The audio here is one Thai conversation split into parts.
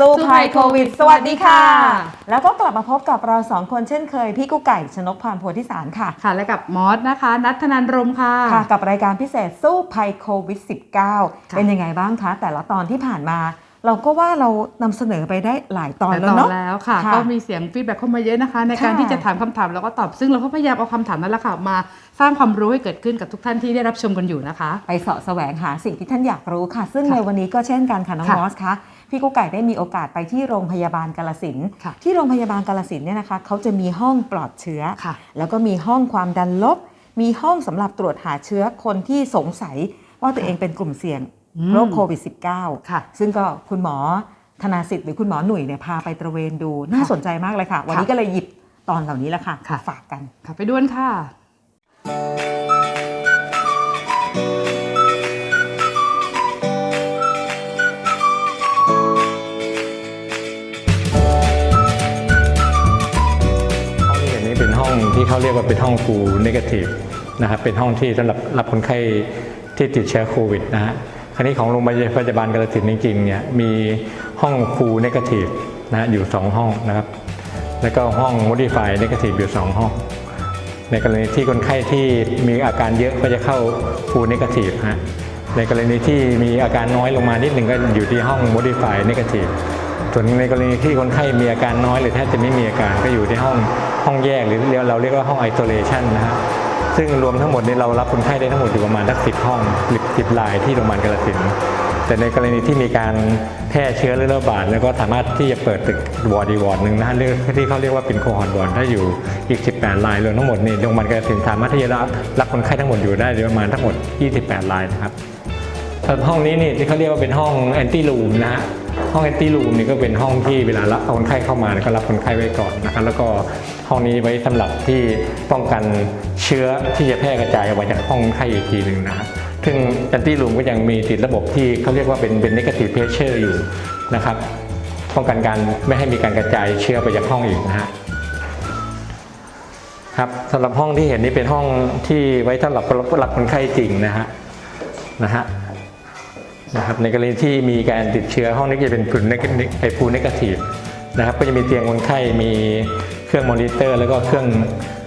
สู้ภัยโควิดสวัสดีค่ะสวัสดีค่ะ แล้วก็กลับมาพบกับเราสองคนเช่นเคย พี่กุ๊กไก่ ชนกพานโพธิสารค่ะ ค่ะ และกับมอสนะคะ นัทธนันรมค่ะ ค่ะ กับรายการพิเศษสู้ภัยโควิด -19 ค่ะเป็นยังไงบ้างคะ แต่ละตอนที่ผ่านมาเราก็ว่าเรานำเสนอไปได้หลายตอนแต่แล้วตอนเนาะแล้วค่ะค่ะ ก็มีเสียงฟีดแบ็กเข้ามาเยอะนะคะ ในการค่ะที่จะถามคำถามแล้วก็ตอบ ซึ่งเราก็พยายามเอาคำถามนั้นแหละค่ะมาสร้างความรู้ให้เกิดขึ้นกับทุกท่านที่ได้รับชมกันอยู่นะคะ ไปเสาะแสวงหาสิ่งที่ท่านอยากรู้ค่ะ ซึ่งค่ะในวันนี้ก็เช่นกันค่ะน้องค่ะมอสคะ พี่กุ๊กไก่ได้มีโอกาสไปที่โรงพยาบาลกาลสินธุ์ค่ะที่โรงพยาบาลกาลสินธุ์เนี่ยนะคะเขาจะมีห้องปลอดเชื้อค่ะแล้วก็มีห้องความดันลบ มีห้องสำหรับตรวจหาเชื้อคนที่สงสัยว่าตัวเองเป็นกลุ่มเสี่ยงอืมโรคโควิดค่ะ -19 ซึ่งก็คุณหมอธนาสิทธิ์หรือคุณหมอหนุ่ยเนี่ยพาไปตระเวนดูน่าสนใจมากเลยค่ะ วันนี้ก็เลยหยิบตอนเหล่านี้แหละค่ะค่ะมาฝากกันค่ะไปดูกันค่ะ เขาเรียกว่าเป็นห้องฟูเนกาทีฟนะครับเป็นห้องที่สำหรับรับคนไข้ที่ติดเชื้อโควิดนะฮะคราวนี้ของโรงพยาบาลกาฬสินธุ์จริงๆเนี่ยมีห้องฟูเนกาทีฟนะฮะอยู่ 2 ห้องนะครับ แล้วก็ห้อง modify negative อยู่ 2 ห้อง ในกรณีที่คนไข้ที่มีอาการเยอะก็จะเข้า full negative ฮะในกรณีที่มีอาการน้อยลงมานิดหนึ่งก็อยู่ที่ห้อง modify negative ส่วนในกรณีที่คนไข้มีอาการน้อยหรือแทบจะไม่มีอาการก็อยู่ที่ห้องห้องแยกหรือเราเรียกว่าห้อง isolation นะฮะซึ่งรวมทั้งหมดนี้เรารับคนไข้ได้ทั้งหมดอยู่ประมาณสักสิบห้องหรือสิบรายที่โรงพยาบาลกาฬสินธุ์แต่ในกรณีที่มีการแพร่เชื้อหรือระบาด แล้วก็สามารถที่จะเปิดตึกวอร์ดีวอร์ดหนึ่งนะฮะเรียกที่เขาเรียกว่าเป็นโคฮอร์ดวอร์ดได้อยู่อีก 18 รายรวมทั้งหมดนี่โรงพยาบาลกาฬสินธุ์สามารถที่จะรับรับคนไข้ทั้งหมดอยู่ได้ประมาณทั้งหมด 28 รายนะครับห้องนี้นี่ที่เขาเรียกว่าเป็นห้องแอนตี้รูมนะฮะ ห้องแอนตี้รูมนี่ก็เป็นห้องที่เวลารับคนไข้เข้ามาเนี่ยก็รับคนไข้ไว้ก่อนนะครับแล้วก็ห้องนี้ไว้สำหรับที่ป้องกันเชื้อที่จะแพร่กระจายออกมาจากห้องไข้อีกทีหนึ่งนะฮะซึ่งแอนตี้รูมก็ยังมีติดระบบที่เขาเรียกว่าเป็นเป็น negative pressure อยู่นะครับป้องกันการไม่ให้มีการกระจายเชื้อไปจากห้องอีกนะฮะครับสำหรับห้องที่เห็นนี่เป็นห้องที่ไว้สำหรับรับคนไข้จริงนะฮะนะฮะ นะครับในกรณีที่มีการติดเชื้อห้องนี้จะเป็นฝุ่นไอฟูเนกาทีฟนะครับก็จะมีเตียงคนไข้มีเครื่องมอนิเตอร์ แล้วก็เครื่อง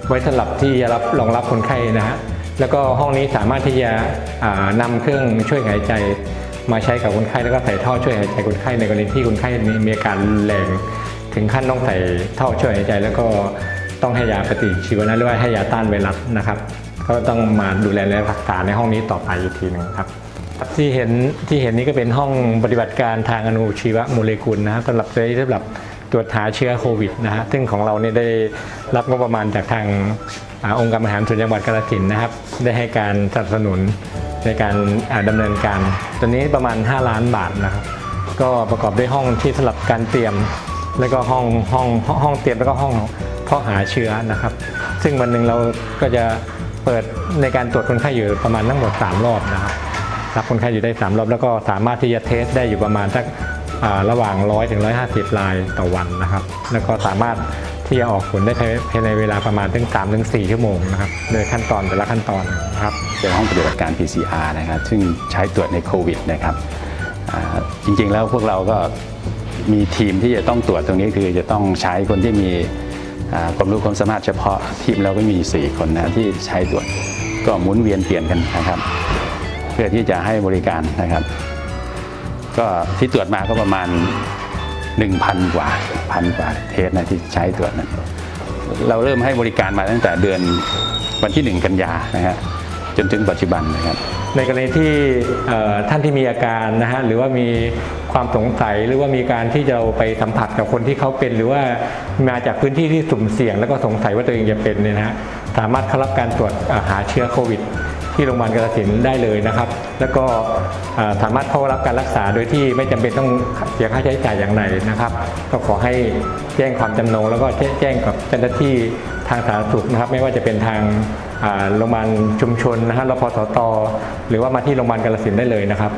ไว้สำหรับที่จะรับรองรับคนไข้นะฮะแล้วก็ห้องนี้สามารถที่จะอ่านำเครื่องช่วยหายใจมาใช้กับคนไข้แล้วก็ใส่ท่อช่วยหายใจคนไข้ในกรณีที่คนไข้มีมีอาการแรงถึงขั้นต้องใส่ท่อช่วยหายใจ แล้วก็ต้องให้ยาปฏิชีวนะหรือว่าให้ยาต้านไวรัสนะครับ ก็ต้องมาดูแลและรักษาในห้องนี้ต่อไปอีกทีหนึ่งครับ ที่เห็นที่เห็นนี้ก็เป็นห้องปฏิบัติการทางอนุชีวโมเลกุลนะครับสำหรับใช้สำหรับตรวจหาเชื้อโควิดนะฮะซึ่งของเราเนี่ยได้รับงบประมาณจากทางอาองค์การบริหารส่วนจังหวัดกาฬสินธุ์นะครับ ได้ให้การสนับสนุนในการาดำเนินการตัวนี้ประมาณ 5 ล้านบาทนะครับ ก็ประกอบด้วยห้องที่สำหรับการเตรียม แล้วก็ห้องห้องห้องห้องเตรียมแล้วก็ห้องเพาะหาเชื้อนะครับ ซึ่งวันหนึ่งเราก็จะเปิดในการตรวจคนไข้อยู่ประมาณทั้งหมด 3 รอบนะครับ รับคนไข้อยู่ได้ 3 รอบ แล้วก็สามารถที่จะเทสได้อยู่ประมาณสักระหว่าง 100ถึง150รายต่อวันนะครับ แล้วก็สามารถที่จะออกผลได้ภายในเวลาประมาณถึง3ถึง4ชั่วโมงนะครับโดยขั้นตอนแต่ละขั้นตอนนะครับเป็นห้องปฏิบัติการ PCR นะครับ ซึ่งใช้ตรวจในโควิดนะครับจริงๆแล้วพวกเราก็มีทีมที่จะต้องตรวจตรงนี้คือจะต้องใช้คนที่มีความรู้ความสามารถเฉพาะทีมเราก็มี 4 คนนะที่ใช้ตรวจก็หมุนเวียนเปลี่ยนกันนะครับ เพื่อที่จะให้บริการนะครับ ก็ที่ตรวจมาก็ประมาณ 1,000 กว่าพันกว่าเทสนะที่ใช้ตรวจนะเราเริ่มให้บริการมาตั้งแต่เดือนวันที่ 1 กันยานะฮะจนถึงปัจจุบันนะครับ ในกรณีที่ท่านที่มีอาการนะฮะหรือว่ามีความสงสัยหรือว่ามีการที่จะไปสัมผัสกับคนที่เขาเป็นหรือว่ามาจากพื้นที่ที่สุ่มเสี่ยง แล้วก็สงสัยว่าตัวเองจะเป็นเนี่ยนะฮะสามารถเข้ารับการตรวจหาเชื้อโควิด ที่โรงพยาบาลกาฬสินได้เลยนะครับ แล้วก็สามารถเข้ารับการรักษาโดยที่ไม่จำเป็นต้องเสียค่าใช้จ่ายอย่างไรนะครับ ก็ขอให้แจ้งความจำนง แล้วก็แจ้งกับเจ้าหน้าที่ทางสาธารณสุขนะครับ ไม่ว่าจะเป็นทางโรงพยาบาลชุมชนนะฮะรพสต หรือว่ามาที่โรงพยาบาลกาฬสินได้เลยนะครับ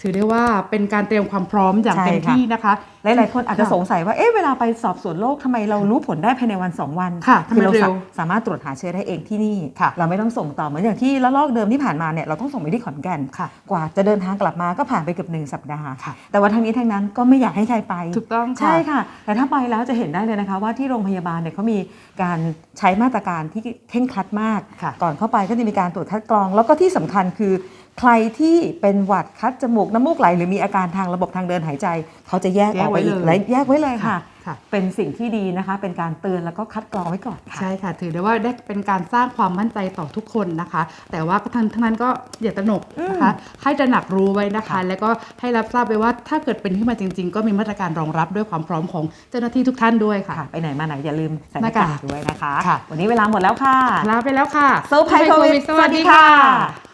ถือได้ว่าเป็นการเตรียมความพร้อมอย่างเต็มที่นะคะหลายๆคนอาจจะสงสัยว่าเอ๊ะเวลาไปสอบสวนโรคทำไมเรารู้ผลได้ภายในวัน 2 วันค่ะคือเราทำไมเร็สาวสามารถตรวจหาเชื้อได้เองที่นี่ค่ะ เราไม่ต้องส่งต่อเหมือนอย่างที่ละลอกเดิมที่ผ่านมาเนี่ยเราต้องส่งไปที่ขอนแก่นค่ะ กว่าจะเดินทางกลับมาก็ผ่านไปเกือบหนึ่งสัปดาห์ค่ะแต่ว่าทั้งนี้ทั้งนั้นก็ไม่อยากให้ใครไปถูกต้องค่ะใช่ค่ะ แต่ถ้าไปแล้วจะเห็นได้เลยนะคะ ว่าที่โรงพยาบาลเนี่ยเขามีการใช้มาตรการที่เคร่งครัดมากค่ะก่อนเข้าไปก็จะมีการตรวจคัดกรอง แล้วก็ที่สำคัญคือใครที่เป็นหวัดคัดจมูกน้ำมูกไหล หรือมีอาการทางระบบทางเดินหายใจ เขาจะแยกออกไปอีกแยกไว้เลยและแยกไว้เลยค่ะ ค่ะ เป็นสิ่งที่ดีนะคะ เป็นการเตือนแล้วก็คัดกรองไว้ก่อนค่ะ ใช่ค่ะ ถือได้ว่าได้เป็นการสร้างความมั่นใจต่อทุกคนนะคะ แต่ว่าทั้งทั้งนั้นก็อย่าตระหนกนะคะให้ตระหนักรู้ไว้นะคะค่ะแล้วก็ให้รับทราบไปว่าถ้าเกิดเป็นขึ้นมาจริง ๆ ก็มีมาตรการรองรับด้วยความพร้อมของเจ้าหน้าที่ทุกท่านด้วยค่ะค่ะไปไหนมาไหนอย่าลืมใส่หน้าหน้ากากากด้วยนะคะค่ะวันนี้เวลาหมดแล้วค่ะลาไปแล้วค่ะเซอร์ไพรส์โควิดสวัสดีค่ะ